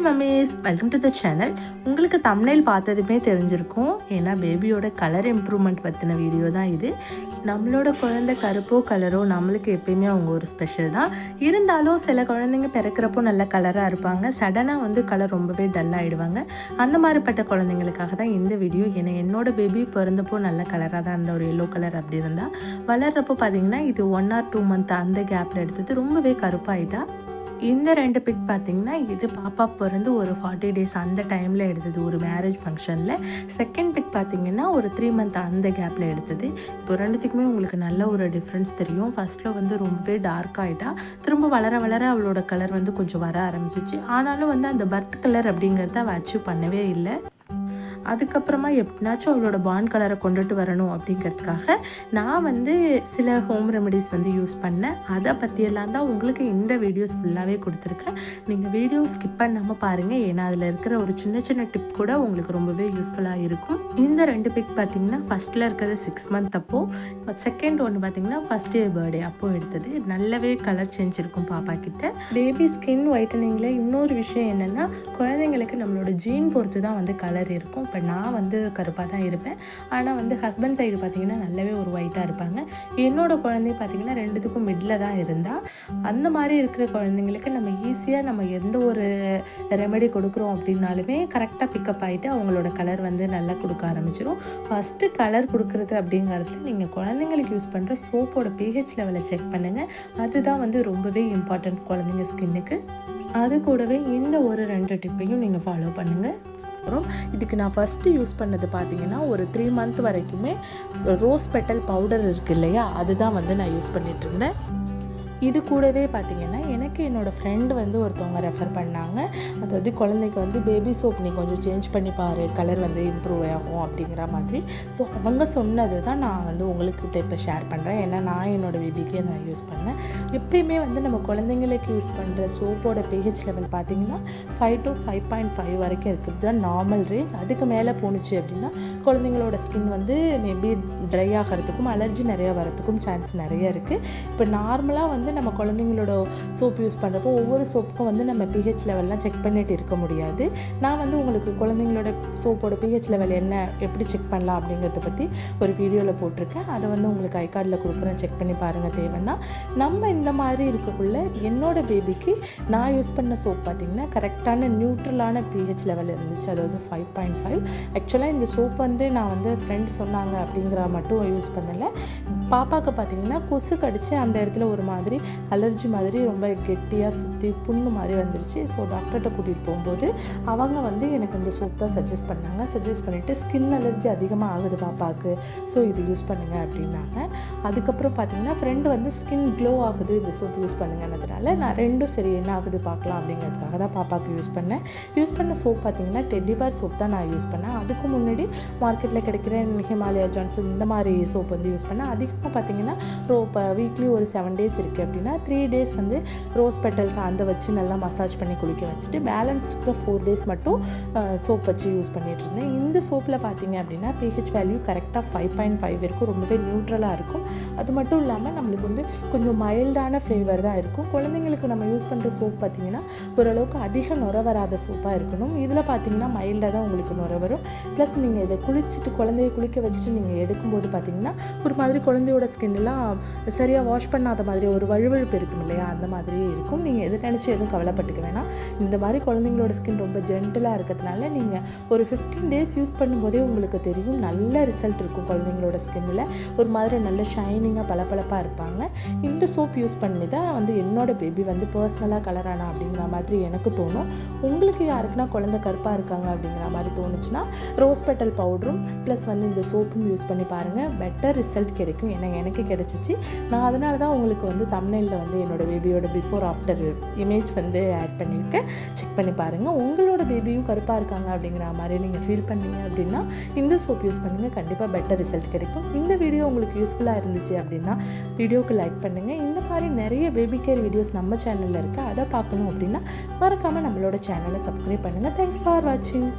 Hi mummies welcome to the channel உங்களுக்கு தமிழில் பார்த்ததுமே தெரிஞ்சிருக்கும். ஏன்னா பேபியோட கலர் இம்ப்ரூவ்மெண்ட் பற்றின வீடியோ தான் இது. நம்மளோட குழந்தை கருப்போ கலரோ நம்மளுக்கு எப்பயுமே அவங்க ஒரு ஸ்பெஷல் தான். இருந்தாலும் சில குழந்தைங்க பிறக்கிறப்போ நல்ல கலராக இருப்பாங்க. சடனாக வந்து கலர் ரொம்பவே டல்லாகிடுவாங்க அந்த மாதிரிப்பட்ட குழந்தைங்களுக்காக தான் இந்த வீடியோ ஏன்னா என்னோட பேபி பிறந்தப்போ நல்ல கலராக தான் இருந்த. ஒரு எல்லோ கலர் அப்படி இருந்தால் வளர்றப்போ பார்த்தீங்கன்னா இது ஒன் ஆர் டூ மந்த் அந்த கேப்பில் எடுத்தது ரொம்பவே கருப்பாயிட்டா. இந்த ரெண்டு பிக் பார்த்தீங்கன்னா இது பாப்பா பிறந்து ஒரு ஃபார்ட்டி டேஸ் அந்த டைமில் எடுத்தது ஒரு மேரேஜ் ஃபங்க்ஷனில் செகண்ட் பிக் பார்த்தீங்கன்னா ஒரு த்ரீ மந்த் அந்த கேப்பில் எடுத்தது. இப்போ ரெண்டுத்துக்குமே உங்களுக்கு நல்ல ஒரு டிஃப்ரென்ஸ் தெரியும். ஃபர்ஸ்ட்டில் வந்து ரொம்பவே டார்க் ஆகிட்டா திரும்ப வளர வளர அவளோட கலர் வந்து கொஞ்சம் வர ஆரம்பிச்சிச்சு. ஆனாலும் வந்து அந்த பர்த் கலர் அப்படிங்கிறத அவள் அச்சீவ் பண்ணவே இல்லை. அதுக்கப்புறமா எப்படினாச்சும் அவளோட பாண்ட் கலரை கொண்டுட்டு வரணும் அப்படிங்கிறதுக்காக நான் வந்து சில ஹோம் ரெமெடிஸ் வந்து யூஸ் பண்ணேன். அதை பற்றியெல்லாம் தான் உங்களுக்கு இந்த வீடியோஸ் ஃபுல்லாகவே கொடுத்துருக்கேன். நீங்கள் வீடியோ ஸ்கிப் பண்ணாமல் பாருங்கள் ஏன்னா அதில் இருக்கிற ஒரு சின்ன சின்ன டிப் கூட உங்களுக்கு ரொம்பவே யூஸ்ஃபுல்லாக இருக்கும். இந்த ரெண்டு பிக் பார்த்தீங்கன்னா ஃபஸ்ட்டில் இருக்கிறது சிக்ஸ் மந்த் அப்போது செகண்ட் ஒன்று பார்த்தீங்கன்னா ஃபஸ்ட் இயர் பர்த்டே அப்போது எடுத்தது. நல்லாவே கலர் சேஞ்ச் இருக்கும் பாப்பா கிட்ட. பேபி ஸ்கின் ஒயிட்டனிங்கில் இன்னொரு விஷயம் என்னென்னா குழந்தைங்களுக்கு நம்மளோட ஜீன் பொறுத்து தான் வந்து கலர் இருக்கும். இப்போ நான் வந்து கருப்பாக தான் இருப்பேன். ஆனால் வந்து ஹஸ்பண்ட் சைடு பார்த்தீங்கன்னா நல்லாவே ஒரு ஒயிட்டாக இருப்பாங்க. என்னோட குழந்தை பார்த்தீங்கன்னா ரெண்டுத்துக்கும் மிடில் தான் இருந்தால் அந்த மாதிரி இருக்கிற குழந்தைங்களுக்கு நம்ம ஈஸியாக நம்ம எந்த ஒரு ரெமெடி கொடுக்குறோம் அப்படின்னாலுமே கரெக்டாக பிக்கப் ஆகிட்டு அவங்களோட கலர் வந்து நல்லா கொடுக்க ஆரம்பிச்சிடும் ஃபஸ்ட்டு கலர் கொடுக்குறது அப்படிங்கிறதுல நீங்கள் குழந்தைங்களுக்கு யூஸ் பண்ணுற சோப்போட பிஹெச் லெவலை செக் பண்ணுங்கள் அதுதான் வந்து ரொம்பவே இம்பார்ட்டண்ட் குழந்தைங்க ஸ்கின்னுக்கு அது கூடவே இந்த ஒரு ரெண்டு டிப்பையும் நீங்கள் ஃபாலோ பண்ணுங்கள் அப்புறம் இதுக்கு நான் ஃபஸ்ட்டு யூஸ் பண்ணது பார்த்தீங்கன்னா ஒரு த்ரீ மந்த் வரைக்குமே ரோஸ் பெட்டல் பவுடர் இருக்குது இல்லையா? அதுதான் வந்து நான் யூஸ் பண்ணிகிட்ருந்தேன் இருந்தேன். இது கூடவே பார்த்திங்கன்னா எனக்கு என்னோடய ஃப்ரெண்டு வந்து ஒருத்தவங்க ரெஃபர் பண்ணாங்க. அதாவது குழந்தைக்கு வந்து பேபி சோப் நீ கொஞ்சம் சேஞ்ச் பண்ணி பாரு கலர் வந்து இம்ப்ரூவ் ஆகும் அப்படிங்கிற மாதிரி. ஸோ அவங்க சொன்னது தான் நான் வந்து உங்களுக்கு இப்போ ஷேர் பண்ணுறேன் ஏன்னா நான் என்னோடய பேபிக்கு அதை நான் யூஸ் பண்ணேன். எப்பயுமே வந்து நம்ம குழந்தைங்களுக்கு யூஸ் பண்ணுற சோப்போட பிஹெச் லெவல் பார்த்தீங்கன்னா five to five point five வரைக்கும் இருக்கிறது தான் நார்மல் ரேஞ்ச் அதுக்கு மேலே போணுச்சு அப்படின்னா குழந்தைங்களோட ஸ்கின் வந்து மேபி ட்ரை ஆகிறதுக்கும் அலர்ஜி நிறையா வரத்துக்கும் சான்ஸ் நிறைய இருக்குது இப்போ நார்மலாக வந்து நம்ம குழந்தைங்களோட சோப் யூஸ் பண்ணுறப்போ ஒவ்வொரு சோப்புக்கும் வந்து நம்ம பிஹெச் லெவல்லாம் செக் பண்ணிட்டு இருக்க முடியாது. நான் வந்து உங்களுக்கு குழந்தைங்களோட சோப்போட பிஹெச் லெவல் என்ன எப்படி செக் பண்ணலாம் அப்படிங்கிறத பற்றி ஒரு வீடியோவில் போட்டிருக்கேன். அதை வந்து உங்களுக்கு ஐ கார்டில் கொடுக்குறேன். செக் பண்ணி பாருங்கள் தேவைன்னா. நம்ம இந்த மாதிரி இருக்கக்குள்ள என்னோட பேபிக்கு நான் யூஸ் பண்ண சோப் பார்த்திங்கன்னா கரெக்டான நியூட்ரலான பிஹெச் லெவல் இருந்துச்சு. அதாவது ஃபைவ் பாயிண்ட் ஃபைவ் ஆக்சுவலாக இந்த சோப் வந்து நான் வந்து ஃப்ரெண்ட் சொன்னாங்க அப்படிங்கிற மட்டும் யூஸ் பண்ணலை. பாப்பாவுக்கு பார்த்திங்கன்னா கொசு கடித்து அந்த இடத்துல ஒரு மாதிரி அலர்ஜி மாதிரி ரொம்ப கெட்டியாக சுற்றி புண்ணு மாதிரி வந்துருச்சு. ஸோ டாக்டர்கிட்ட கூட்டிகிட்டு போகும்போது அவங்க வந்து எனக்கு இந்த சோப் தான் சஜஸ்ட் பண்ணாங்க. சஜஸ்ட் பண்ணிவிட்டு ஸ்கின் அலர்ஜி அதிகமாக ஆகுது பாப்பாவுக்கு ஸோ இது யூஸ் பண்ணுங்கள் அப்படின்னாங்க. அதுக்கப்புறம் பார்த்தீங்கன்னா ஃப்ரெண்டு வந்து ஸ்கின் க்ளோ ஆகுது இந்த சோப் யூஸ் பண்ணுங்கன்னதுனால நான் ரெண்டும் சரி என்ன ஆகுது பார்க்கலாம் அப்படிங்கிறதுக்காக தான் பாப்பாவுக்கு யூஸ் பண்ணேன். யூஸ் பண்ண சோப் பார்த்தீங்கன்னா டெட்டி பார் சோப் தான் நான் யூஸ் பண்ணேன். அதுக்கு முன்னாடி மார்க்கெட்டில் கிடைக்கிற ஹிமாலயா ஜான்சன் இந்த மாதிரி சோப் வந்து யூஸ் பண்ணேன். அதிக அப்போ பார்த்தீங்கன்னா ரோ இப்போ வீக்லி ஒரு செவன் டேஸ் இருக்குது அப்படின்னா த்ரீ டேஸ் வந்து ரோஸ் பெட்டல்ஸ் அந்த வச்சு நல்லா மசாஜ் பண்ணி குளிக்க வச்சுட்டு பேலன்ஸ் இருக்கிற ஃபோர் டேஸ் மட்டும் சோப் வச்சு யூஸ் பண்ணிகிட்டு இருந்தேன். இந்த சோப்பில் பார்த்தீங்க அப்படின்னா பிஹெச் வேல்யூ கரெக்டாக ஃபைவ் பாயிண்ட் ஃபைவ் இருக்கும் ரொம்பவே நியூட்ரலாக இருக்கும். அது மட்டும் இல்லாமல் நம்மளுக்கு வந்து கொஞ்சம் மைல்டான ஃப்ளேவர் தான் இருக்கும். குழந்தைங்களுக்கு நம்ம யூஸ் பண்ணுற சோப் பார்த்தீங்கன்னா ஓரளவுக்கு அதிக நுர வராத சோப்பாக இருக்கணும். இதில் பார்த்தீங்கன்னா மைல்டாக தான் உங்களுக்கு நுர வரும். ப்ளஸ் நீங்கள் இதை குளிச்சுட்டு குழந்தைய குளிக்க வச்சுட்டு நீங்கள் எடுக்கும்போது பார்த்தீங்கன்னா ஒரு மாதிரி குழந்தையோட ஸ்கின்லாம் சரியாக வாஷ் பண்ணாத மாதிரி ஒரு வழுவழுப்பு இருக்கும் இல்லையா? அந்த மாதிரியே இருக்கும். நீங்கள் எது நினச்சி எதுவும் கவலைப்பட்டுக்க வேணாம். இந்த மாதிரி குழந்தைங்களோட ஸ்கின் ரொம்ப ஜென்டலாக இருக்கிறதுனால நீங்கள் ஒரு ஃபிஃப்டீன் டேஸ் யூஸ் பண்ணும்போதே உங்களுக்கு தெரியும் நல்ல ரிசல்ட் இருக்கும் குழந்தைங்களோட ஸ்கின்னில் ஒரு மாதிரி நல்ல ஷைனிங்காக பளபளப்பாக இருப்பாங்க. இந்த சோப் யூஸ் பண்ணி தான் வந்து என்னோட பேபி வந்து பர்சனலாக கலரானா அப்படிங்கிற மாதிரி எனக்கு தோணும். உங்களுக்கு யாருக்குன்னா குழந்தை கருப்பாக இருக்காங்க அப்படிங்கிற மாதிரி தோணுச்சுன்னா ரோஸ் பெட்டல் பவுடரும் ப்ளஸ் வந்து இந்த சோப்பும் யூஸ் பண்ணி பாருங்கள் பெட்டர் ரிசல்ட் கிடைக்கும். ஏன்னா எனக்கு கிடச்சிச்சு. நான் அதனால தான் உங்களுக்கு வந்து தமிழில் வந்து என்னோடய பேபியோட பிஃபோர் ஆஃப்டர் இமேஜ் வந்து ஆட் பண்ணியிருக்கேன். செக் பண்ணி பாருங்கள் உங்களோட பேபியும் கருப்பாக இருக்காங்க அப்படிங்கிற மாதிரி நீங்கள் ஃபீல் பண்ணீங்க அப்படின்னா இந்த சோப் யூஸ் பண்ணுங்கள் கண்டிப்பாக பெட்டர் ரிசல்ட் கிடைக்கும். இந்த வீடியோ உங்களுக்கு யூஸ்ஃபுல்லாக இருந்துச்சு அப்படின்னா வீடியோக்கு லைக் பண்ணுங்கள் இந்த மாதிரி நிறைய பேபி கேர் வீடியோஸ் நம்ம சேனலில் இருக்குது அதை பார்க்கணும் அப்படின்னா மறக்காமல் நம்மளோட சேனலை சப்ஸ்கிரைப் பண்ணுங்கள் தேங்க்ஸ் ஃபார் வாட்சிங்